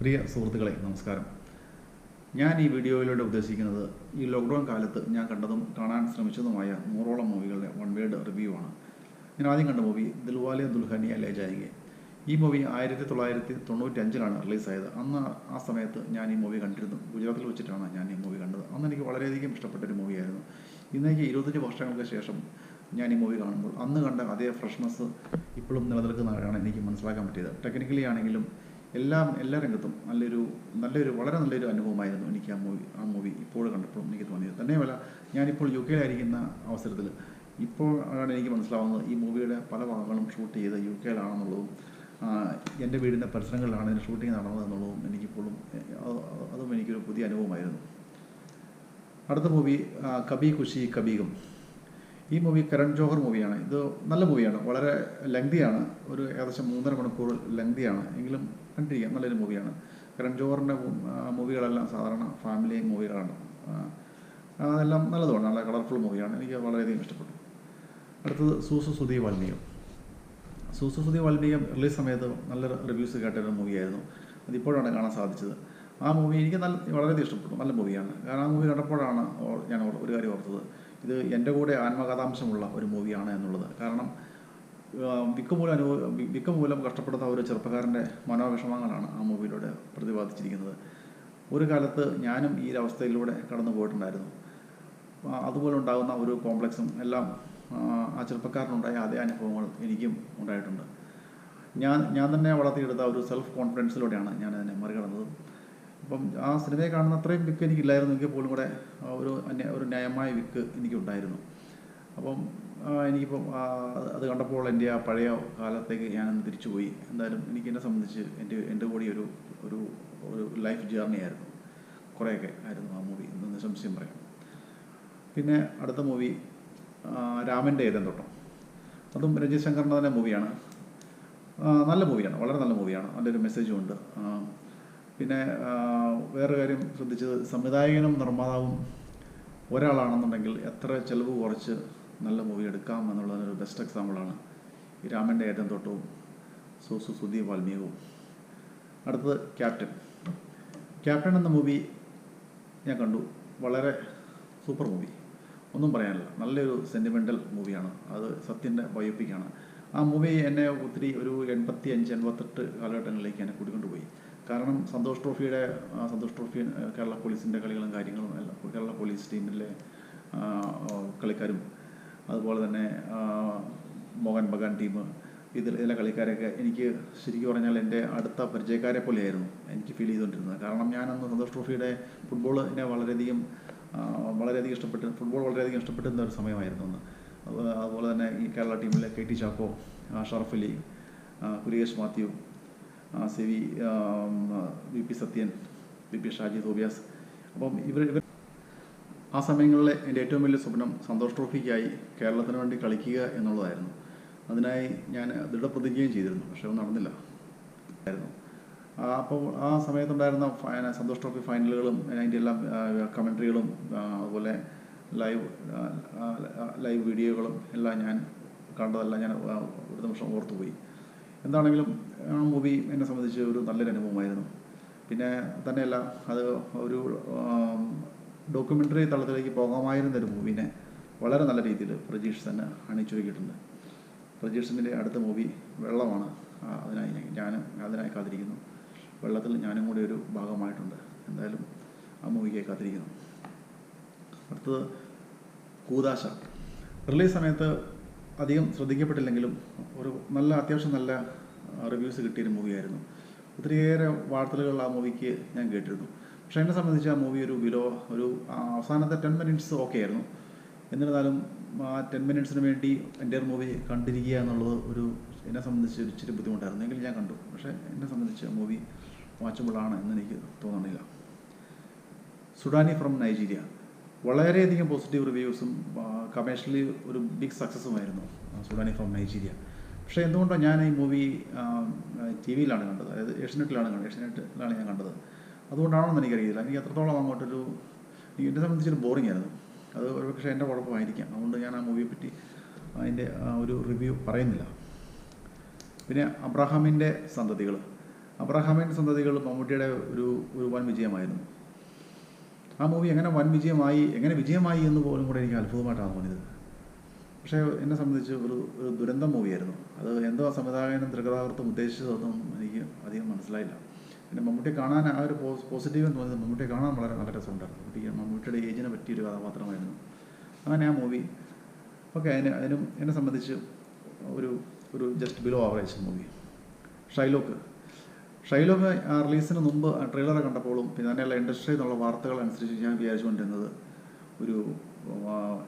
പ്രിയ സുഹൃത്തുക്കളെ നമസ്കാരം. ഞാൻ ഈ വീഡിയോയിലൂടെ ഉദ്ദേശിക്കുന്നത് ഈ ലോക്ക്ഡൗൺ കാലത്ത് ഞാൻ കണ്ടതും കാണാൻ ശ്രമിച്ചതുമായ നൂറോളം മൂവികളുടെ വൺ വേഡ് റിവ്യൂ ആണ്. ഞാൻ ആദ്യം കണ്ട മൂവി ദിൽവാലെ ദുൽഹനിയ ലേ ജായികെ ഈ മൂവി ആയിരത്തി തൊള്ളായിരത്തി തൊണ്ണൂറ്റി അഞ്ചിലാണ് റിലീസായത്. അന്ന് ആ സമയത്ത് ഞാൻ ഈ മൂവി കണ്ടിരുന്നു. ഗുജറാത്തിൽ വെച്ചിട്ടാണ് ഞാൻ ഈ മൂവി കണ്ടത്. അന്ന് എനിക്ക് വളരെയധികം ഇഷ്ടപ്പെട്ടൊരു മൂവിയായിരുന്നു. ഇന്നേക്ക് ഇരുപത്തഞ്ച് വർഷങ്ങൾക്ക് ശേഷം ഞാൻ ഈ മൂവി കാണുമ്പോൾ അന്ന് കണ്ട അതേ ഫ്രഷ്നെസ് ഇപ്പോഴും നിലനിൽക്കുന്നതാണ് എനിക്ക് മനസ്സിലാക്കാൻ പറ്റിയത്. ടെക്നിക്കലി ആണെങ്കിലും എല്ലാം എല്ലാ രംഗത്തും നല്ലൊരു നല്ലൊരു വളരെ നല്ലൊരു അനുഭവമായിരുന്നു എനിക്ക് ആ മൂവി ആ മൂവി ഇപ്പോൾ കണ്ടപ്പോൾ എനിക്ക് തോന്നിയത്. തന്നെയുമല്ല ഞാനിപ്പോൾ യു കെയിലായിരിക്കുന്ന അവസരത്തിൽ ഇപ്പോൾ ആണ് എനിക്ക് മനസ്സിലാവുന്നത് ഈ മൂവിയുടെ പല ഭാഗങ്ങളും ഷൂട്ട് ചെയ്ത് യു കെയിലാണെന്നുള്ളതും എന്റെ വീടിന്റെ പരിസരങ്ങളിലാണ് ഇതിന്റെ ഷൂട്ടിംഗ് നടന്നതെന്നുള്ളതും എനിക്കിപ്പോഴും അത് എനിക്കൊരു പുതിയ അനുഭവമായിരുന്നു. അടുത്ത മൂവി കബി ഖുഷി കബീഗം ഈ മൂവി കരൺ ജോഹർ മൂവിയാണ്. ഇത് നല്ല മൂവിയാണ്. വളരെ ലെങ്തിയാണ്. ഒരു ഏകദേശം മൂന്നര മണിക്കൂർ ലെങ്തിയാണ്. എങ്കിലും കണ്ടിരിക്കാം നല്ലൊരു മൂവിയാണ്. കരൺ ജോഹറിന്റെ മൂവികളെല്ലാം സാധാരണ ഫാമിലി മൂവികളാണ്. അതെല്ലാം നല്ലതുമാണ്. നല്ല കളർഫുൾ മൂവിയാണ്. എനിക്ക് വളരെയധികം ഇഷ്ടപ്പെട്ടു. അടുത്തത് സൂസു സുധി വാൽമീകം സൂസു സുധി വാൽമീകം റിലീസ് സമയത്ത് നല്ല റിവ്യൂസ് കേട്ടൊരു മൂവിയായിരുന്നു. അതിപ്പോഴാണ് കാണാൻ സാധിച്ചത്. ആ മൂവി എനിക്ക് നല്ല വളരെയധികം ഇഷ്ടപ്പെട്ടു. നല്ല മൂവിയാണ്. കാരണം ആ മൂവി കണ്ടപ്പോഴാണ് ഞാൻ ഒരു കാര്യം ഓർത്തത്. ഇത് എന്റെ കൂടെ ആത്മകഥാംശമുള്ള ഒരു മൂവിയാണ് എന്നുള്ളത്. കാരണം ആ, വിക്ക് മൂലം അനുഭവ വി- മൂലം കഷ്ടപ്പെടുന്ന ഒരു ചെറുപ്പക്കാരന്റെ മനോവിഷമങ്ങളാണ് ആ മൂവിയിലൂടെ പ്രതിപാദിച്ചിരിക്കുന്നത്. ഒരു കാലത്ത് ഞാനും ഈ ഒരവസ്ഥയിലൂടെ കടന്നു പോയിട്ടുണ്ടായിരുന്നു. അതുപോലെ ഉണ്ടാകുന്ന ഒരു കോംപ്ലക്സും എല്ലാം ആ, ചെറുപ്പക്കാരനുണ്ടായ അതേ അനുഭവങ്ങൾ എനിക്കും ഉണ്ടായിട്ടുണ്ട്. ഞാൻ ഞാൻ തന്നെ വളർത്തിയെടുത്ത ഒരു സെൽഫ് കോൺഫിഡൻസിലൂടെയാണ് ഞാൻ അതിനെ മറികടന്നത്. അപ്പം ആ സിനിമയെ കാണുന്ന അത്രയും വിക്ക് എനിക്കില്ലായിരുന്നു. എങ്കിൽ പോലും കൂടെ ഒരു ഒരു ന്യായമായ വിക്ക് എനിക്കുണ്ടായിരുന്നു. അപ്പം എനിക്കിപ്പം അത് കണ്ടപ്പോൾ എന്റെ ആ പഴയ കാലത്തേക്ക് ഞാനൊന്ന് തിരിച്ചുപോയി. എന്തായാലും എനിക്ക് എന്നെ സംബന്ധിച്ച് എന്റെ എന്റെ കൂടി ഒരു ഒരു ഒരു ലൈഫ് ജേർണി ആയിരുന്നു. കുറേയൊക്കെ ആയിരുന്നു ആ മൂവി എന്ന് സംശയം പറയാം. പിന്നെ അടുത്ത മൂവി രാമന്റെ ഏതൻ തൊട്ടോ. അതും രഞ്ജിത് ശങ്കറിന്റെ തന്നെ മൂവിയാണ് നല്ല മൂവിയാണ് വളരെ നല്ല മൂവിയാണ് നല്ലൊരു മെസ്സേജും ഉണ്ട്. പിന്നെ വേറെ കാര്യം ശ്രദ്ധിച്ചത് സംവിധായകനും നിർമ്മാതാവും ഒരാളാണെന്നുണ്ടെങ്കിൽ എത്ര ചെലവ് കുറച്ച് നല്ല മൂവി എടുക്കാം എന്നുള്ളതിനൊരു ബെസ്റ്റ് എക്സാമ്പിളാണ് ഈ രാമന്റെ ഏറ്റം തൊട്ടവും സോസു സുധി വാൽമീകവും അടുത്തത് ക്യാപ്റ്റൻ. ക്യാപ്റ്റൻ എന്ന മൂവി ഞാൻ കണ്ടു. വളരെ സൂപ്പർ മൂവി ഒന്നും പറയാനില്ല. നല്ലൊരു സെന്റിമെന്റൽ മൂവിയാണ് അത് സത്യന്റെ ബയോപ്പിക്കാണ് ആ മൂവി എന്നെ ഒത്തിരി ഒരു എൺപത്തി അഞ്ച് എൺപത്തെട്ട് കാലഘട്ടങ്ങളിലേക്ക് എന്നെ കൂടിക്കൊണ്ടുപോയി കാരണം സന്തോഷ് ട്രോഫിയുടെ സന്തോഷ് ട്രോഫി കേരള പോലീസിന്റെ കളികളും കാര്യങ്ങളും എല്ലാം കേരള പോലീസ് ടീമിലെ കളിക്കാരും അതുപോലെ തന്നെ മോഹൻ ബഗാൻ ടീം ഇതിൽ ഇതിലെ കളിക്കാരൊക്കെ എനിക്ക് ശരിക്കും പറഞ്ഞാൽ എന്റെ അടുത്ത പരിചയക്കാരെ പോലെയായിരുന്നു എനിക്ക് ഫീൽ ചെയ്തുകൊണ്ടിരുന്നത്. കാരണം ഞാനന്ന് സന്തോഷ് ട്രോഫിയുടെ ഫുട്ബോളിനെ വളരെയധികം വളരെയധികം ഇഷ്ടപ്പെട്ട് ഫുട്ബോൾ വളരെയധികം ഇഷ്ടപ്പെട്ടിരുന്ന ഒരു സമയമായിരുന്നു അന്ന്. അതുപോലെ തന്നെ ഈ കേരള ടീമിലെ K T Chacko Sharaf Ali Kurikesh Mathew C V V P Sathyan V P Shaji Tobias. അപ്പം ഇവർ ഇവർ ആ സമയങ്ങളിലെ എന്റെ ഏറ്റവും വലിയ സ്വപ്നം സന്തോഷ് ട്രോഫിക്കായി കേരളത്തിന് വേണ്ടി കളിക്കുക എന്നുള്ളതായിരുന്നു. അതിനായി ഞാൻ ദൃഢപ്രതിജ്ഞയും ചെയ്തിരുന്നു പക്ഷെ അത് നടന്നില്ല. ആയിരുന്നു അപ്പോൾ ആ സമയത്തുണ്ടായിരുന്ന സന്തോഷ് ട്രോഫി ഫൈനലുകളും അതിന്റെ എല്ലാം കമൻട്രികളും അതുപോലെ ലൈവ് ലൈവ് വീഡിയോകളും എല്ലാം ഞാൻ കണ്ടതെല്ലാം ഞാൻ ഒരു നിമിഷം ഓർത്തുപോയി എന്താണെങ്കിലും ആ മൂവി എന്നെ സംബന്ധിച്ച് ഒരു നല്ലൊരു അനുഭവമായിരുന്നു. പിന്നെ തന്നെയല്ല അത് ഒരു ഡോക്യുമെന്ററി തലത്തിലേക്ക് പോകാമായിരുന്ന ഒരു മൂവിനെ വളരെ നല്ല രീതിയിൽ പ്രജീഷ് തന്നെ അണിച്ചൊരുക്കിയിട്ടുണ്ട്. പ്രജീഷിന്റെ അടുത്ത മൂവി വെള്ളമാണ്. അതിനായി ഞാനും അതിനായി കാത്തിരിക്കുന്നു. വെള്ളത്തിൽ ഞാനും കൂടി ഒരു ഭാഗമായിട്ടുണ്ട്. എന്തായാലും ആ മൂവിക്ക് കാത്തിരിക്കുന്നു. അടുത്തത് കൂതാശ. റിലീസ് സമയത്ത് അധികം ശ്രദ്ധിക്കപ്പെട്ടില്ലെങ്കിലും ഒരു നല്ല അത്യാവശ്യം നല്ല റിവ്യൂസ് കിട്ടിയൊരു മൂവിയായിരുന്നു. ഒത്തിരിയേറെ വാർത്തകൾ ആ മൂവിക്ക് ഞാൻ കേട്ടിരുന്നു. പക്ഷേ എന്നെ സംബന്ധിച്ച് ആ മൂവി ഒരു ബിലോ ഒരു അവസാനത്തെ ടെൻ മിനിറ്റ്സ് ഓക്കെ ആയിരുന്നു. എന്നിരുന്നാലും ആ ടെൻ മിനിറ്റ്സിന് വേണ്ടി എന്റെ മൂവി കണ്ടിരിക്കുക എന്നുള്ളത് ഒരു എന്നെ സംബന്ധിച്ച് ഒരു ഇച്ചിരി ബുദ്ധിമുട്ടായിരുന്നു. എങ്കിലും ഞാൻ കണ്ടു. പക്ഷേ എന്നെ സംബന്ധിച്ച് ആ മൂവി വാച്ചബിളാണ് എന്ന് എനിക്ക് തോന്നണില്ല. സുഡാനി ഫ്രം നൈജീരിയ വളരെയധികം പോസിറ്റീവ് റിവ്യൂസും കമേഴ്ഷ്യലി ഒരു ബിഗ് സക്സസ്സുമായിരുന്നു സുഡാനി ഫ്രം നൈജീരിയ പക്ഷേ എന്തുകൊണ്ടാണ് ഞാൻ ഈ മൂവി ടി വിയിലാണ് കണ്ടത്? അതായത് ഏഷ്യനെറ്റിലാണ് കണ്ടത്. ഏഷ്യനെറ്റിലാണ് ഞാൻ കണ്ടത്. അതുകൊണ്ടാണോ എന്ന് എനിക്കറിയില്ല. എനിക്ക് എത്രത്തോളം അങ്ങോട്ടൊരു എന്നെ സംബന്ധിച്ചൊരു ബോറിംഗ് ആയിരുന്നു. അത് ഒരു പക്ഷേ എന്റെ കുഴപ്പമായിരിക്കാം. അതുകൊണ്ട് ഞാൻ ആ മൂവിയെ പറ്റി അതിന്റെ ഒരു റിവ്യൂ പറയുന്നില്ല. പിന്നെ അബ്രഹാമിന്റെ സന്തതികൾ അബ്രഹാമിന്റെ സന്തതികൾ മമ്മൂട്ടിയുടെ ഒരു ഒരു വൻ വിജയമായിരുന്നു. ആ മൂവി എങ്ങനെ വൻ വിജയമായി എങ്ങനെ വിജയമായി എന്ന് പോലും കൂടെ എനിക്ക് അത്ഭുതമായിട്ടാണ് തോന്നിയത്. പക്ഷേ എന്നെ സംബന്ധിച്ച് ഒരു ഒരു ദുരന്ത മൂവിയായിരുന്നു അത് എന്തോ സംവിധായകനും തിരക്കഥാകൃത്തും ഉദ്ദേശിച്ചതൊന്നും എനിക്ക് അധികം മനസ്സിലായില്ല. പിന്നെ മമ്മൂട്ടിയെ കാണാൻ ആ ഒരു പോസിറ്റീവ് എന്ന് തോന്നിയത് മമ്മൂട്ടിയെ കാണാൻ വളരെ നല്ല രസമുണ്ടായിരുന്നു. മമ്മൂട്ടി മമ്മൂട്ടിയുടെ ഏജിനെ പറ്റിയൊരു കഥാപാത്രമായിരുന്നു. അങ്ങനെ ആ മൂവി ഓക്കെ അതിന് അതിനും എന്നെ സംബന്ധിച്ച് ഒരു ഒരു just below average movie Shylock Shylock ആ റിലീസിന് മുമ്പ് ആ ട്രെയിലർ കണ്ടപ്പോഴും പിന്നെ തന്നെയുള്ള ഇൻഡസ്ട്രിയിൽ നിന്നുള്ള വാർത്തകൾ അനുസരിച്ച് ഞാൻ വിചാരിച്ചുകൊണ്ടിരുന്നത് ഒരു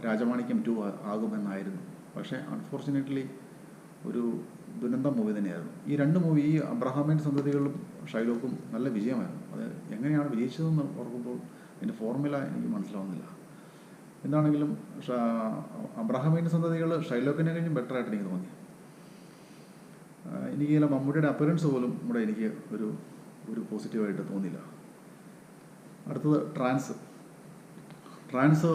രാജമാണിക്യം ടു ആകുമെന്നായിരുന്നു. പക്ഷേ അൺഫോർച്ചുനേറ്റ്ലി ഒരു ദുരന്ത മൂവി തന്നെയായിരുന്നു. ഈ രണ്ട് മൂവി ഈ അബ്രഹാമിന്റെ സന്തതികളും ഷൈലോക്കും നല്ല വിജയമായിരുന്നു. അത് എങ്ങനെയാണ് വിജയിച്ചതെന്ന് ഓർക്കുമ്പോൾ അതിന്റെ ഫോർമുല എനിക്ക് മനസ്സിലാവുന്നില്ല. എന്താണെങ്കിലും അബ്രഹാമിന്റെ അബ്രഹാമിൻ സന്തതികൾ ഷൈലോക്കിനെ കഴിഞ്ഞും ബെറ്റർ ആയിട്ട് എനിക്ക് തോന്നി. എനിക്ക് ചില മമ്മൂട്ടിയുടെ അപ്പിയറൻസ് പോലും ഇവിടെ എനിക്ക് ഒരു ഒരു പോസിറ്റീവായിട്ട് തോന്നിയില്ല. അടുത്തത് ട്രാൻസ്. ട്രാൻസ്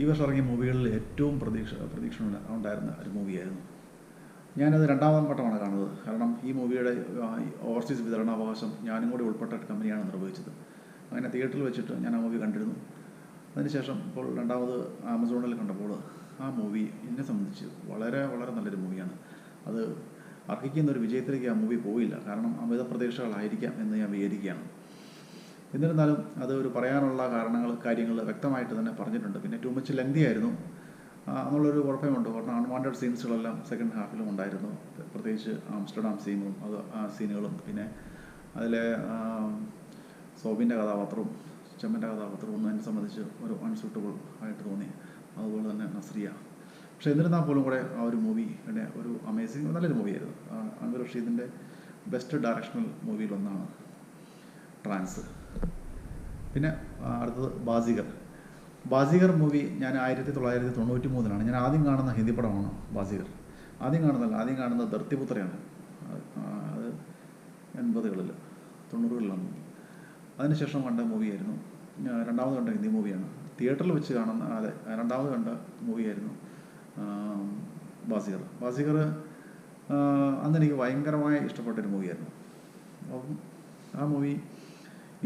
ഈ വർഷം ഇറങ്ങിയ മൂവികളിൽ ഏറ്റവും പ്രതീക്ഷ പ്രതീക്ഷ ഉണ്ടായിരുന്ന ഒരു മൂവിയായിരുന്നു. ഞാനത് രണ്ടാമത് വട്ടമാണ് കാണുന്നത്. കാരണം ഈ മൂവിയുടെ ഓവർസീസ് വിതരണാവകാശം ഞാനും കൂടി ഉൾപ്പെട്ട കമ്പനിയാണ് നിർവഹിച്ചത്. അങ്ങനെ തിയേറ്ററിൽ വെച്ചിട്ട് ഞാൻ ആ മൂവി കണ്ടിരുന്നു. അതിനുശേഷം ഇപ്പോൾ രണ്ടാമത് ആമസോണിൽ കണ്ടപ്പോൾ ആ മൂവി എന്നെ സംബന്ധിച്ച് വളരെ വളരെ നല്ലൊരു മൂവിയാണ്. അത് അർഹിക്കുന്ന ഒരു വിജയത്തിലേക്ക് ആ മൂവി പോയില്ല. കാരണം അമിത പ്രതീക്ഷകളായിരിക്കാം എന്ന് ഞാൻ വിചാരിക്കുകയാണ്. എന്നിരുന്നാലും അത് ഒരു പറയാനുള്ള കാരണങ്ങൾ കാര്യങ്ങൾ വ്യക്തമായിട്ട് തന്നെ പറഞ്ഞിട്ടുണ്ട്. പിന്നെ ടു മച്ച് ലെങ്തി ആയിരുന്നു. എന്നുള്ളൊരു കുഴപ്പമുണ്ട്. കാരണം അൺവാണ്ടഡ് സീൻസുകളെല്ലാം സെക്കൻഡ് ഹാഫിലും ഉണ്ടായിരുന്നു. പ്രത്യേകിച്ച് ആംസ്റ്റർഡാം സീനും അത് ആ സീനുകളും. പിന്നെ അതിലെ സോബിന്റെ കഥാപാത്രവും ചെമ്മന്റെ കഥാപാത്രവും ഒന്നും എന്നെ സംബന്ധിച്ച് ഒരു അൺസൂട്ടബിൾ ആയിട്ട് തോന്നി. അതുപോലെ തന്നെ നസ്രിയ. പക്ഷെ എന്നിരുന്നാൽ പോലും കൂടെ ആ ഒരു മൂവി പിന്നെ ഒരു അമേസിങ് നല്ലൊരു മൂവിയായിരുന്നു അൻവർ റഷീദിന്റെ ബെസ്റ്റ് ഡയറക്ഷണൽ മൂവിയിലൊന്നാണ് ട്രാൻസ്. പിന്നെ അടുത്തത് ബാസിഗർ ബാസിഗർ മൂവി ഞാൻ ആയിരത്തി തൊള്ളായിരത്തി തൊണ്ണൂറ്റി മൂന്നിലാണ് ഞാൻ ആദ്യം കാണുന്ന ഹിന്ദി പടമാണ് ബാസിഗർ ആദ്യം കാണുന്നതല്ല ആദ്യം കാണുന്നത് ധർത്തിപുത്രയാണ്. അത് എൺപതുകളിൽ തൊണ്ണൂറുകളിലാണ്. അതിനുശേഷം കണ്ട മൂവിയായിരുന്നു രണ്ടാമത് കണ്ട ഹിന്ദി മൂവിയാണ്. തിയേറ്ററിൽ വെച്ച് കാണുന്ന അതെ രണ്ടാമത് കണ്ട മൂവിയായിരുന്നു ബാസിഗർ ബാസിഗർ അന്ന് എനിക്ക് ഭയങ്കരമായി ഇഷ്ടപ്പെട്ടൊരു മൂവിയായിരുന്നു. അപ്പം ആ മൂവി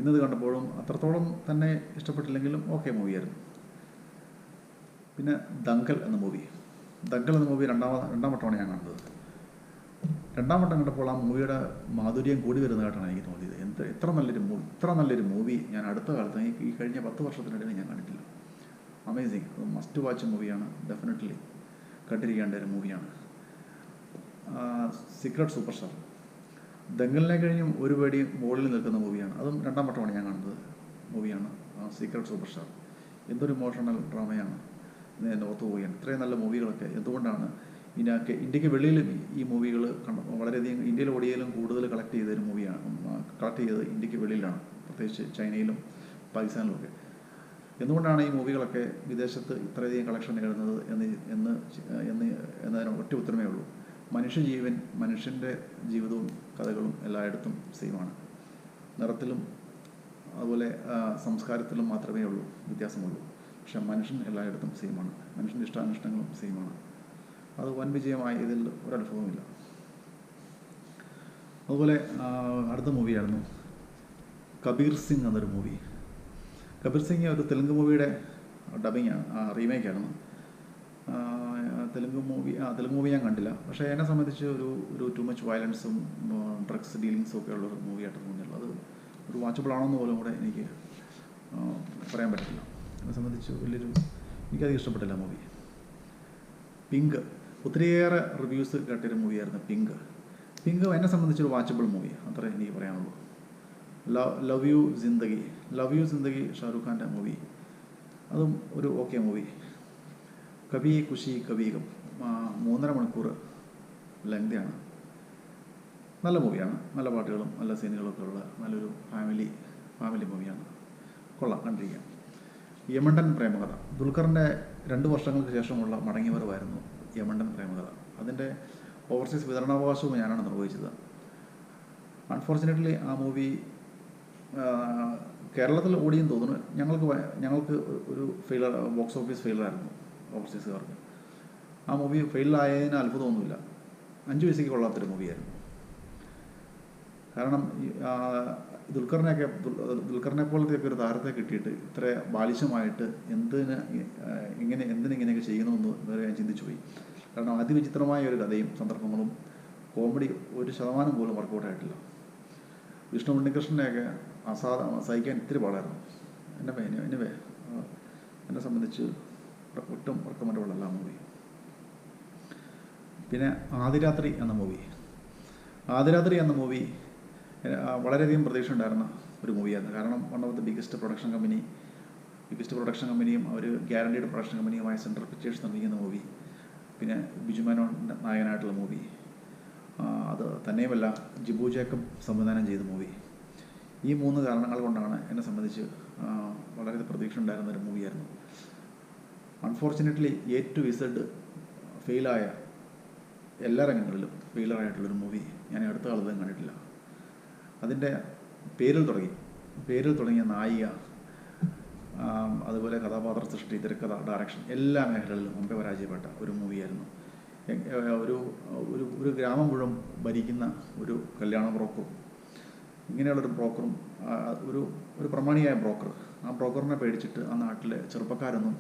ഇന്നത് കണ്ടപ്പോഴും അത്രത്തോളം തന്നെ ഇഷ്ടപ്പെട്ടില്ലെങ്കിലും ഓക്കെ മൂവിയായിരുന്നു. പിന്നെ ദങ്കൽ എന്ന മൂവി ദങ്കൽ എന്ന മൂവി രണ്ടാമത് രണ്ടാം വട്ടമാണ് ഞാൻ കണ്ടത്. രണ്ടാം വട്ടം കണ്ടപ്പോൾ ആ മൂവിയുടെ മാധുര്യം കൂടി വരുന്നതായിട്ടാണ് എനിക്ക് തോന്നിയത്. എന്ത് എത്ര നല്ലൊരു മൂവി ഇത്ര നല്ലൊരു മൂവി ഞാൻ അടുത്ത കാലത്ത് ഈ- കഴിഞ്ഞ പത്ത് വർഷത്തിനിടയിൽ ഞാൻ കണ്ടിട്ടില്ല. അമേസിങ് അത് മസ്റ്റ് വാച്ച് മൂവിയാണ് ഡെഫിനറ്റ്ലി കണ്ടിരിക്കേണ്ട ഒരു മൂവിയാണ് സീക്രട്ട് സൂപ്പർ സ്റ്റാർ ദങ്കലിനെ കഴിഞ്ഞും ഒരു പടി മുകളിൽ നിൽക്കുന്ന മൂവിയാണ് അതും രണ്ടാം വട്ടമാണ് ഞാൻ കാണുന്നത് മൂവിയാണ് സീക്രട്ട് സൂപ്പർ സ്റ്റാർ എന്തൊരു ഇമോഷണൽ ഡ്രാമയാണ് ഓർത്തു പോവുകയാണ്. ഇത്രയും നല്ല മൂവികളൊക്കെ എന്തുകൊണ്ടാണ് ഇതിനൊക്കെ ഇന്ത്യയ്ക്ക് വെളിയിലും ഈ- മൂവികൾ വളരെയധികം ഇന്ത്യയിൽ ഓടിയാലും കൂടുതൽ കളക്ട് ചെയ്തൊരു മൂവിയാണ്. കളക്ട് ചെയ്തത് ഇന്ത്യയ്ക്ക് വെളിയിലാണ്. പ്രത്യേകിച്ച് ചൈനയിലും പാകിസ്ഥാനിലുമൊക്കെ. എന്തുകൊണ്ടാണ് ഈ മൂവികളൊക്കെ വിദേശത്ത് ഇത്രയധികം കളക്ഷൻ നേടുന്നത് എന്ന് എന്ന് എന്ന് എന്നതിന് ഒറ്റ ഉത്തരമേ ഉള്ളൂ. മനുഷ്യജീവൻ മനുഷ്യന്റെ ജീവിതവും കഥകളും എല്ലായിടത്തും സെയിമാണ് നിറത്തിലും അതുപോലെ സംസ്കാരത്തിലും മാത്രമേ ഉള്ളൂ വ്യത്യാസമുള്ളൂ. പക്ഷെ മനുഷ്യൻ എല്ലായിടത്തും സെയിമാണ് മനുഷ്യന്റെ ഇഷ്ടാനിഷ്ടങ്ങളും സെയിമാണ് അത് വൻ വിജയമായി ഇതിൽ ഒരത്ഭുതവുമില്ല അതുപോലെ അടുത്ത മൂവിയായിരുന്നു കബീർ സിംഗ് എന്നൊരു മൂവി. കബീർ സിംഗ് ഒരു തെലുങ്ക് മൂവിയുടെ ഡബിങ് ആണ് റീമേക്കായിരുന്നു തെലുങ്ക് മൂവി ആ തെലുങ്ക് മൂവി ഞാൻ കണ്ടില്ല. പക്ഷേ എന്നെ സംബന്ധിച്ച് ഒരു ഒരു ടു മച്ച് വയലൻസും ഡ്രഗ്സ് ഡീലിങ്സും ഒക്കെ ഉള്ള ഒരു മൂവിയായിട്ട് തോന്നിയുള്ളൂ അത് ഒരു വാച്ചബിൾ ആണെന്ന് പോലും കൂടെ എനിക്ക് പറയാൻ പറ്റില്ല സംബന്ധിച്ച് വലിയൊരു എനിക്കധികം ഇഷ്ടപ്പെട്ടില്ല മൂവി പിങ്ക്. ഒത്തിരിയേറെ റിവ്യൂസ് കേട്ടൊരു മൂവിയായിരുന്നു പിങ്ക്. പിങ്ക് എന്നെ സംബന്ധിച്ചൊരു വാച്ചബിൾ മൂവി അത്രേ എനിക്ക് പറയാനുള്ളൂ. Love you zindagi love you zindagi Shahrukh ഖാന്റെ മൂവി അതും ഒരു ഓക്കെ മൂവി കവി കുശി കവീകം. മൂന്നര മണിക്കൂർ ലെങ്തിയാണ് നല്ല മൂവിയാണ് നല്ല പാട്ടുകളും നല്ല സീനുകളൊക്കെ ഉള്ള നല്ലൊരു ഫാമിലി ഫാമിലി മൂവിയാണ് കൊള്ളാം കണ്ടിരിക്കാം. യമണ്ടൻ പ്രേമകഥ. ദുൽഖറിന്റെ രണ്ട് വർഷങ്ങൾക്ക് ശേഷമുള്ള മടങ്ങിവരവായിരുന്നു യമണ്ടൻ പ്രേമകഥ. അതിന്റെ ഓവർസീസ് വിതരണാവകാശവും ഞാനാണ് നിർവഹിച്ചത്. അൺഫോർച്ചുനേറ്റ്ലി ആ മൂവി കേരളത്തിൽ ഓടിയെന്ന് തോന്നുന്നു. ഞങ്ങൾക്ക് ഞങ്ങൾക്ക് ഒരു ഫെയിലർ ബോക്സ് ഓഫീസ് ഫെയിലറായിരുന്നു ഓവർസീസുകാർക്ക് ആ മൂവി ഫെയിലായതിന് അത്ഭുതമൊന്നുമില്ല. അഞ്ച് പൈസയ്ക്ക് കൊള്ളാത്തൊരു മൂവിയായിരുന്നു കാരണം ദുൽഖറിനെയൊക്കെ ദുൽ- ദുൽഖറിനെ പോലത്തെയൊക്കെ ഒരു താരത്തെ കിട്ടിയിട്ട് ഇത്ര ബാലിശമായിട്ട് എന്തിന് ഇങ്ങനെ എന്തിനിങ്ങനെയൊക്കെ ചെയ്യണമെന്ന് വരെ ഞാൻ ചിന്തിച്ചു പോയി. കാരണം അതിവിചിത്രമായ ഒരു കഥയും സന്ദർഭങ്ങളും കോമഡി ഒരു ശതമാനം പോലും വർക്കൗട്ട് ആയിട്ടില്ല വിഷ്ണു ഉണ്ണികൃഷ്ണനെയൊക്കെ അസാധ സഹിക്കാൻ ഇത്തിരി പാടായിരുന്നു. എന്നെ പേ എന്നെ ആ, എന്നെ സംബന്ധിച്ച് ഒട്ടും റെക്കമെൻഡബിൾ അല്ല മൂവി പിന്നെ ആദിരാത്രി എന്ന മൂവി ആദിരാത്രി എന്ന മൂവി വളരെയധികം പ്രതീക്ഷ ഉണ്ടായിരുന്ന ഒരു മൂവിയായിരുന്നു. കാരണം one of the biggest production company biggest production കമ്പനിയും അവർ ഗ്യാരണ്ടീഡ് പ്രൊഡക്ഷൻ കമ്പനിയുമായ സെൻട്രൽ പിക്ചേഴ്സ് നിർമ്മിക്കുന്ന മൂവി പിന്നെ ബിജു മേനോൻ നായകനായിട്ടുള്ള മൂവി അത് തന്നെയുമല്ല ജിബു ജേക്കബ് സംവിധാനം ചെയ്ത മൂവി ഈ മൂന്ന് കാരണങ്ങൾ കൊണ്ടാണ് എന്നെ സംബന്ധിച്ച് വളരെ പ്രതീക്ഷ ഉണ്ടായിരുന്ന ഒരു മൂവിയായിരുന്നു. അൺഫോർച്ചുനേറ്റ്ലി എ ടു വിസഡ് ഫെയിലായ എല്ലാ രംഗങ്ങളിലും ഫെയിലറായിട്ടുള്ളൊരു മൂവി ഞാൻ അടുത്ത കാലത്തും കണ്ടിട്ടില്ല. അതിന്റെ പേരിൽ തുടങ്ങി. പേരിൽ തുടങ്ങിയ നായിക അതുപോലെ കഥാപാത്ര സൃഷ്ടി തിരക്കഥ ഡയറക്ഷൻ എല്ലാ മേഖലകളിലും മുമ്പേ പരാജയപ്പെട്ട ഒരു മൂവിയായിരുന്നു ഒരു ഒരു ഒരു ഗ്രാമം മുഴുവൻ ഭരിക്കുന്ന ഒരു കല്യാണ ബ്രോക്കറും ഇങ്ങനെയുള്ളൊരു ബ്രോക്കറും ഒരു ഒരു പ്രമാണിയായ ബ്രോക്കർ. ആ ബ്രോക്കറിനെ പേടിച്ചിട്ട് ആ നാട്ടിലെ ചെറുപ്പക്കാരൊന്നും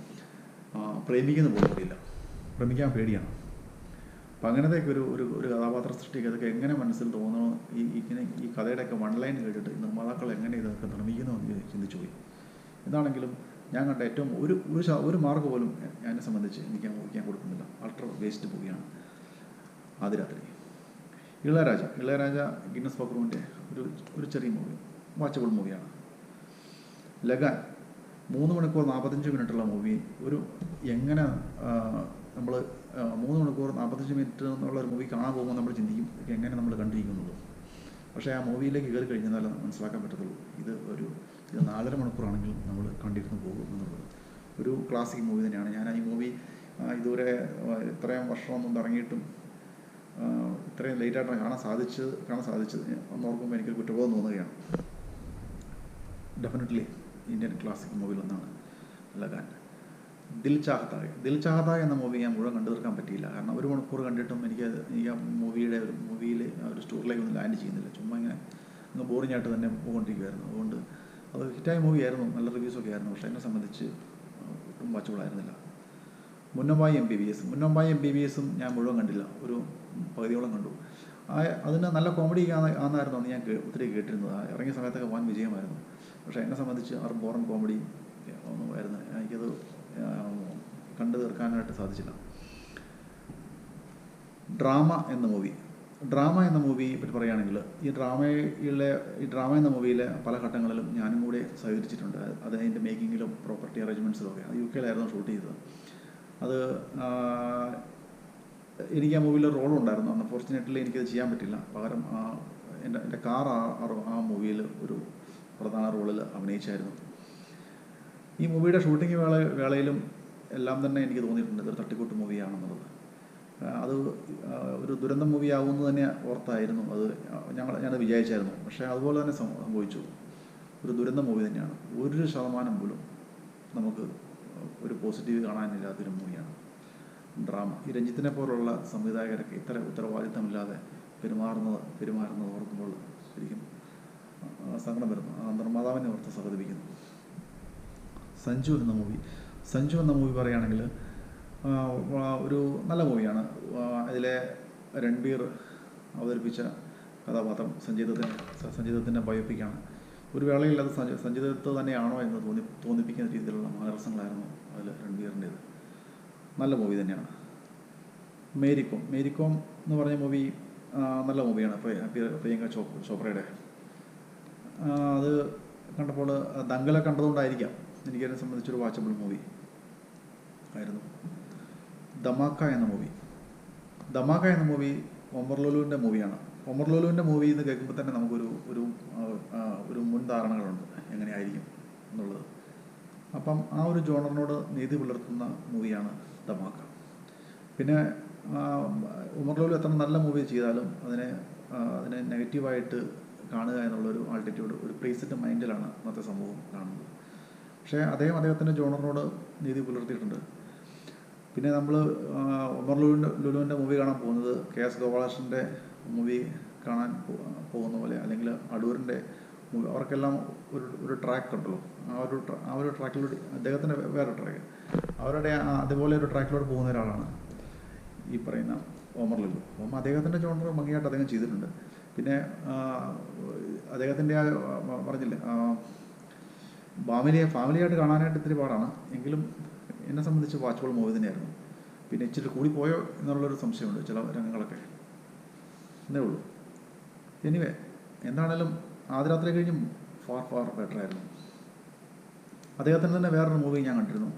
പ്രേമിക്കുന്നു പോലും കൂടിയില്ല പ്രേമിക്കാൻ പേടിയാണ്. അപ്പം അങ്ങനത്തെയൊക്കെ ഒരു ഒരു ഒരു കഥാപാത്ര സൃഷ്ടിക്ക് അതൊക്കെ എങ്ങനെ മനസ്സിൽ തോന്നണോ? ഈ ഇങ്ങനെ ഈ കഥയുടെയൊക്കെ വൺ ലൈൻ കേട്ടിട്ട് നിർമ്മാതാക്കൾ എങ്ങനെ ഇതൊക്കെ നിർമ്മിക്കുന്നു എന്ന് ചിന്തിച്ചു പോയി. എന്താണെങ്കിലും ഞാൻ കണ്ട ഏറ്റവും ഒരു ഒരു ഒരു മാർക്ക് പോലും എന്നെ സംബന്ധിച്ച് എനിക്ക് ഞാൻ കൊടുക്കുന്നില്ല. അൾട്ര വേസ്റ്റ് പോവുകയാണ് ആദ്യ രാത്രി ഇളയരാജ ഇളയരാജ ഗിന്നസ് ബക്രൂവിന്റെ ഒരു ഒരു ചെറിയ മൂവി വാച്ചബിൾ മൂവിയാണ് ലഗാൻ മൂന്ന് മണിക്കൂർ നാൽപ്പത്തഞ്ച് മിനിറ്റുള്ള മൂവി ഒരു എങ്ങനെ നമ്മൾ മൂന്ന് മണിക്കൂർ നാൽപ്പത്തഞ്ച് മിനിറ്റ് എന്നുള്ള ഒരു മൂവി കാണാൻ പോകുമ്പോൾ നമ്മൾ ചിന്തിക്കും എങ്ങനെ നമ്മൾ കണ്ടിരിക്കുന്നുള്ളൂ. പക്ഷേ ആ മൂവിയിലേക്ക് കയറി കഴിഞ്ഞാൽ മനസ്സിലാക്കാൻ പറ്റത്തുള്ളൂ. ഇത് ഒരു ഇത് നാലര മണിക്കൂറാണെങ്കിലും നമ്മൾ കണ്ടിരുന്നു പോകും എന്നുള്ളത്. ഒരു ക്ലാസിക് മൂവി തന്നെയാണ്. ഞാൻ ഈ മൂവി ഇതുവരെ ഇത്രയും വർഷമൊന്നും ഇറങ്ങിയിട്ടും ആ, ഇത്രയും ലേറ്റായിട്ടാണ് കാണാൻ സാധിച്ചത് കാണാൻ സാധിച്ചത്. ഒന്ന് ഓർക്കുമ്പോൾ എനിക്കൊരു കുറ്റബോധം തോന്നുകയാണ്. ഡെഫിനറ്റ്ലി ഇന്ത്യൻ ക്ലാസിക് മൂവിയിൽ ഒന്നാണ്. ലഗാൻ ദിൽ ചാഹത്തായ ദിൽ ചാഹത്തായ എന്ന മൂവി ഞാൻ മുഴുവൻ കണ്ടു തീർക്കാൻ പറ്റിയില്ല. കാരണം ഒരു മണിക്കൂർ കണ്ടിട്ടും എനിക്ക് എനിക്ക് ആ മൂവിയുടെ ഒരു മൂവിയിൽ ഒരു സ്റ്റോറിലേക്ക് ഒന്നും ലാൻഡ് ചെയ്യുന്നില്ല. ചുമ്മാ ഇങ്ങനെ അങ്ങ് ബോറിംഗ് ആയിട്ട് തന്നെ പോകൊണ്ടിരിക്കുമായിരുന്നു അതുകൊണ്ട് അത് ഹിറ്റായ മൂവി ആയിരുന്നു. നല്ല റിവ്യൂസൊക്കെ ആയിരുന്നു. പക്ഷേ എന്നെ സംബന്ധിച്ച് ഒട്ടും വാച്ചുകളായിരുന്നില്ല മുന്നമ്പായ M B B S Munnabhai M B B എസും ഞാൻ മുഴുവൻ കണ്ടില്ല. ഒരു പകുതിയോളം കണ്ടു. ആ അതിന് നല്ല കോമഡി ആണെന്നായിരുന്നു അന്ന് ഞാൻ ഒത്തിരി കേട്ടിരുന്നത്. ഇറങ്ങിയ സമയത്തൊക്കെ വൻ വിജയമായിരുന്നു. പക്ഷേ എന്നെ സംബന്ധിച്ച് ആ ബോറൻ കോമഡി ഒന്നും ആയിരുന്നു എനിക്കത് ആ, കണ്ടു തീർക്കാനായിട്ട് സാധിച്ചില്ല. ഡ്രാമ എന്ന മൂവി. ഡ്രാമ എന്ന മൂവി പറ്റി പറയുകയാണെങ്കിൽ ഈ ഡ്രാമയിലെ ഈ ഡ്രാമ എന്ന മൂവിയിലെ പല ഘട്ടങ്ങളിലും ഞാനും കൂടെ സഹകരിച്ചിട്ടുണ്ട്. അത് അതിന്റെ മേക്കിങ്ങിലും പ്രോപ്പർട്ടി അറേഞ്ച്മെന്റ്സിലും ഒക്കെ. യു കെയിലായിരുന്നു ഷൂട്ട് ചെയ്തത്. അത് എനിക്ക് ആ മൂവിയിൽ റോളും ഉണ്ടായിരുന്നു അൺഫോർച്ചുനേറ്റ്ലി എനിക്കത് ചെയ്യാൻ പറ്റില്ല. പകരം ആ എന്റെ എന്റെ കാർ ആ- ആ മൂവിയിൽ ഒരു പ്രധാന റോളിൽ അഭിനയിച്ചായിരുന്നു. ഈ മൂവിയുടെ ഷൂട്ടിംഗ് വേള വേളയിലും എല്ലാം തന്നെ എനിക്ക് തോന്നിയിട്ടുണ്ട് ഇതൊരു തട്ടിക്കൂട്ട് മൂവിയാണെന്നുള്ളത്. അത് ഒരു ദുരന്ത മൂവി തന്നെ ഓർത്തായിരുന്നു. അത് ഞങ്ങൾ ഞാനത് വിചാരിച്ചായിരുന്നു. പക്ഷേ അതുപോലെ തന്നെ സംഭവിച്ചു. ഒരു ദുരന്ത മൂവി തന്നെയാണ്. ഒരു ശതമാനം പോലും നമുക്ക് ഒരു പോസിറ്റീവ് കാണാനില്ലാത്തൊരു മൂവിയാണ്. ഡ്രാമ. ഈ രഞ്ജിത്തിനെ പോലുള്ള സംവിധായകരൊക്കെ ഇത്ര ഉത്തരവാദിത്തമില്ലാതെ പെരുമാറുന്നത് പെരുമാറുന്നത് ഓർക്കുമ്പോൾ ശരിക്കും സങ്കടം വരുന്നു. ആ നിർമ്മാതാവിനെ ഓർത്ത് സഹതിപ്പിക്കുന്നു സഞ്ജു എന്ന മൂവി സഞ്ജു എന്ന മൂവി പറയുകയാണെങ്കിൽ ഒരു നല്ല മൂവിയാണ് അതിലെ രൺബീർ അവതരിപ്പിച്ച കഥാപാത്രം സഞ്ജയ് ദത്തിന്റെ ബയോപ്പിക്കാണ് ഒരു വേളയിൽ അത് സഞ്ജയ് സഞ്ജയ് തന്നെയാണോ എന്ന് തോന്നി തോന്നിപ്പിക്കുന്ന രീതിയിലുള്ള മാനരസങ്ങളായിരുന്നു അതിൽ രൺബീറിന്റേത്. നല്ല മൂവി തന്നെയാണ്. മേരിക്കോം മേരിക്കോം എന്ന് പറഞ്ഞ മൂവി നല്ല മൂവിയാണ് പ്രിയ പ്രിയ- പ്രിയങ്ക ചോ ചോപ്രയുടെ. അത് കണ്ടപ്പോൾ ദങ്കലെ കണ്ടതുകൊണ്ടായിരിക്കാം. എനിക്കതിനെ സംബന്ധിച്ചൊരു വാച്ചബിൾ മൂവി ആയിരുന്നു. ദമാക്ക എന്ന മൂവി ദമാക്ക എന്ന മൂവി ഒമർ ലുലുവിന്റെ മൂവിയാണ് ഒമർ ലുലുവിന്റെ മൂവി എന്ന് കേൾക്കുമ്പോൾ തന്നെ നമുക്കൊരു ഒരു ഒരു മുൻ ഒരു മുൻധാരണകളുണ്ട് എങ്ങനെയായിരിക്കും എന്നുള്ളത്. അപ്പം ആ ഒരു ജോണറിനോട് നീതി പുലർത്തുന്ന മൂവിയാണ് ദമാക്ക പിന്നെ ഉമർ ലുലു എത്ര നല്ല മൂവി ചെയ്താലും അതിനെ അതിനെ നെഗറ്റീവായിട്ട് കാണുക എന്നുള്ളൊരു ആൾട്ടിറ്റ്യൂഡ് ഒരു പ്രീസെറ്റ് മൈൻഡിലാണ് ഇന്നത്തെ സമൂഹം കാണുന്നത്. പക്ഷേ അദ്ദേഹം അദ്ദേഹത്തിന്റെ ജോണറിനോട് നീതി പുലർത്തിയിട്ടുണ്ട്. പിന്നെ നമ്മൾ ഉമർ ലുലുവിന്റെ ലുലുവിന്റെ മൂവി കാണാൻ പോകുന്നത് കെ എസ് ഗോപാലകൃഷ്ണന്റെ മൂവി കാണാൻ പോകുന്ന പോലെ അല്ലെങ്കിൽ അടൂരിന്റെ മൂവി അവർക്കെല്ലാം ഒരു ഒരു ട്രാക്ക് ഉണ്ടല്ലോ. ആ ഒരു ആ ഒരു ട്രാക്കിലൂടെ അദ്ദേഹത്തിന്റെ വേറെ ട്രാക്ക് അവരുടെ അതുപോലെ ഒരു ട്രാക്കിലൂടെ പോകുന്ന ഒരാളാണ് ഈ പറയുന്ന ഓമർ ലുലു. അപ്പം അദ്ദേഹത്തിന്റെ ജോണർ ഭംഗിയായിട്ട് അദ്ദേഹം ചെയ്തിട്ടുണ്ട്. പിന്നെ അദ്ദേഹത്തിന്റെ ആ പറഞ്ഞില്ലേ ഫാമിലിയെ ഫാമിലിയായിട്ട് കാണാനായിട്ട് ഇത്തിരി പാടാണ്. എങ്കിലും എന്നെ സംബന്ധിച്ച് വാച്ചബിൾ മൂവി തന്നെയായിരുന്നു പിന്നെ ഇച്ചിരി കൂടി പോയോ എന്നുള്ളൊരു സംശയമുണ്ട് ചില രംഗങ്ങളൊക്കെ. എന്നേ ഉള്ളൂ. എനിവേ എന്താണേലും ആദ്യ രാത്രി കഴിഞ്ഞും ഫാർ ഫാർ ബെറ്റർ ആയിരുന്നു. അദ്ദേഹത്തിന് തന്നെ വേറൊരു മൂവി ഞാൻ കണ്ടിരുന്നു.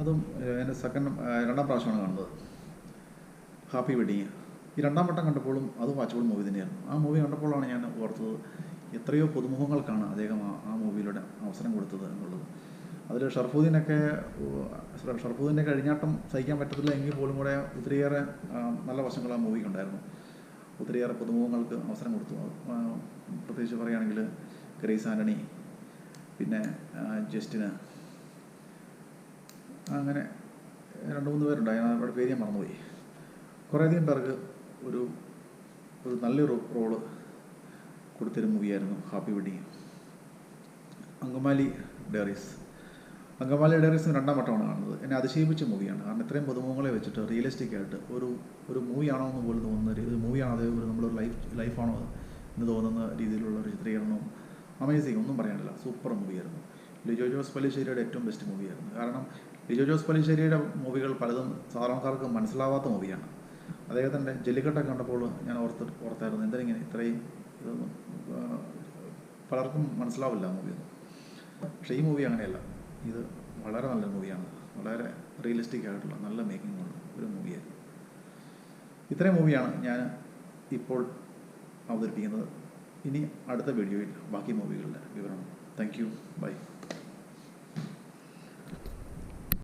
അതും എന്റെ സെക്കൻഡ് രണ്ടാം പ്രാവശ്യമാണ് കാണുന്നത്. ഹാപ്പി വെഡിങ് ഈ രണ്ടാം വട്ടം കണ്ടപ്പോഴും അത് വാച്ചബിൾ മൂവി തന്നെയായിരുന്നു. ആ മൂവി കണ്ടപ്പോഴാണ് ഞാൻ ഓർത്തത് എത്രയോ പുതുമുഖങ്ങൾക്കാണ് അദ്ദേഹം ആ മൂവിയിലൂടെ അവസരം കൊടുത്തത് എന്നുള്ളത്. അതിൽ ഷർഫുദ്ദീനൊക്കെ ഷർഫുദ്ദീന്റെ കഴിഞ്ഞാട്ടം സഹിക്കാൻ പറ്റത്തില്ല എങ്കിൽ പോലും കൂടെ ഒത്തിരിയേറെ നല്ല വശങ്ങൾ ആ മൂവിക്ക് ഉണ്ടായിരുന്നു ഒത്തിരിയേറെ പുതുമുഖങ്ങൾക്ക് അവസരം കൊടുത്തു. പ്രത്യേകിച്ച് പറയുകയാണെങ്കിൽ ഗ്രേസ് ആന്റണി പിന്നെ ജസ്റ്റിന് അങ്ങനെ രണ്ട് മൂന്ന് പേരുണ്ട്. അവരുടെ പേര് ഞാൻ മറന്നുപോയി. കുറേയധികം പേർക്ക് ഒരു ഒരു നല്ലൊരു റോൾ കൊടുത്തൊരു മൂവിയായിരുന്നു happy wedding. Angamaly diaries. Angamaly diaries രണ്ടാം വട്ടമാണ് കാണുന്നത്. എന്നെ അതിശയിപ്പിച്ച മൂവിയാണ്. കാരണം ഇത്രയും പുതുമുഖങ്ങളെ വെച്ചിട്ട് റിയലിസ്റ്റിക് ആയിട്ട് ഒരു ഒരു മൂവിയാണോ എന്ന് പോലും തോന്നുന്ന ഒരു മൂവിയാണോ അതേ ഒരു നമ്മളൊരു ലൈഫ് ലൈഫാണോ എന്ന് തോന്നുന്ന രീതിയിലുള്ള ഒരു ചിത്രീകരണവും അമേസിങ് ഒന്നും പറയാനില്ല. സൂപ്പർ മൂവിയായിരുന്നു ലിജോ ജോസ് പല്ലിശ്ശേരിയുടെ ഏറ്റവും ബെസ്റ്റ് മൂവിയായിരുന്നു കാരണം ലിജോ ജോസ് പല്ലിശ്ശേരിയുടെ മൂവികൾ പലതും സാധാരണക്കാർക്ക് മനസ്സിലാവാത്ത മൂവിയാണ് അദ്ദേഹത്തിന്റെ ജല്ലിക്കെട്ടൊക്കെ കണ്ടപ്പോൾ ഞാൻ ഓർത്ത് ഓർത്തായിരുന്നു എന്തിനെ ഇത്രയും പലർക്കും മനസ്സിലാവില്ല മൂവിയൊന്നും പക്ഷേ ഈ മൂവി അങ്ങനെയല്ല. ഇത് വളരെ നല്ല മൂവിയാണ്. വളരെ റിയലിസ്റ്റിക് ആയിട്ടുള്ള നല്ല മേക്കിംഗ് ഉള്ള ഒരു മൂവിയായിരുന്നു ഇത്രയും മൂവിയാണ് ഞാൻ ഇപ്പോൾ അവതരിപ്പിക്കുന്നത്. ഇനി അടുത്ത വീഡിയോയിൽ ബാക്കി മൂവികളുടെ വിവരണം. Thank you by